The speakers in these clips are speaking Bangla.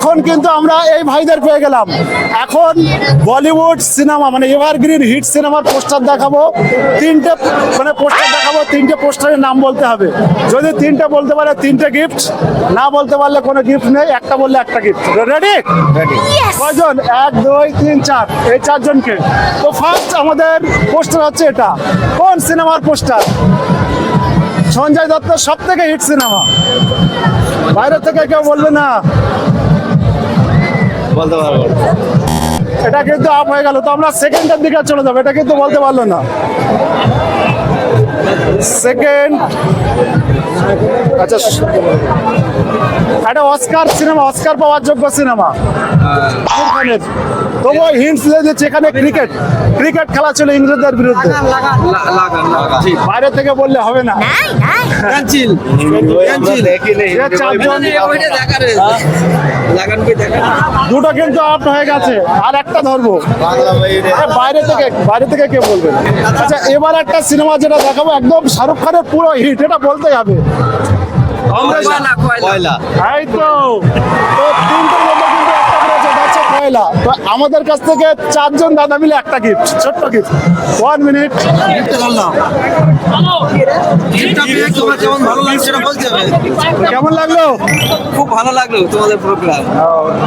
এখন কিন্তু আমরা এই ভাইদের পেয়ে গেলাম। এখন বলিউড সিনেমা মানে এভারগ্রিন হিট সিনেমার পোস্টার দেখাবো। তিনটে মানে পোস্টার দেখাবো তিনটে পোস্টারের নাম বলতে হবে। যদি তিনটে বলতে পারে তিনটে গিফট না বলতে পারলে কোনো গিফট নেই একটা বললে একটা গিফট রেডি কয়জন? এক দুই তিন চার। এই চারজনকে। তো ফার্স্ট আমাদের পোস্টার হচ্ছে এটা। কোন সিনেমার পোস্টার? সঞ্জয় দত্ত সব থেকে হিট সিনেমা। বাইরে থেকে কেউ বলবে না। বলতে পারব এটা কিন্তু আপ হয়ে গেল, তো আমরা সেকেন্ডের দিকে চলে যাব, এটা কিন্তু বলতে পারল না। সেকেন্ড আচ্ছা একটা অস্কার সিনেমা অস্কার পাওয়ার যোগ্য সিনেমা। খানের তবুও হিন্টস দিয়েছে এখানে ক্রিকেট ক্রিকেট খেলা ছিল ইংরেজদের বিরুদ্ধে। বাইরে থেকে বললে হবে না। দুটো কিন্তু আপ হয়ে গেছে। আর একটা ধরবো। বাইরে থেকে বাইরে থেকে কে বলবে? আচ্ছা এবার একটা সিনেমা যেটা দেখাবো একদম শাহরুখ খানের পুরো হিট এটা বলতেই হবে। এই তো তো মধ্যে কিন্তু একটা করেছে হচ্ছে কয়লা। তো আমাদের কাছ থেকে চারজন দাদা মিলে একটা গিফট ছোট্ট গিফট ওয়ান মিনিট কেমন ভালো লাগছে সেটা কেমন লাগল? খুব ভালো লাগল তোমাদের প্রোগ্রাম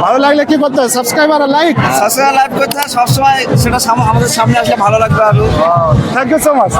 ভালো লাগলে কি করতে সাবস্ক্রাইব আর লাইক সবসময় লাইভ করতে সবসময় সেটা সাম- আমাদের সামনে আসলে ভালো লাগবে আরও। Thank you so much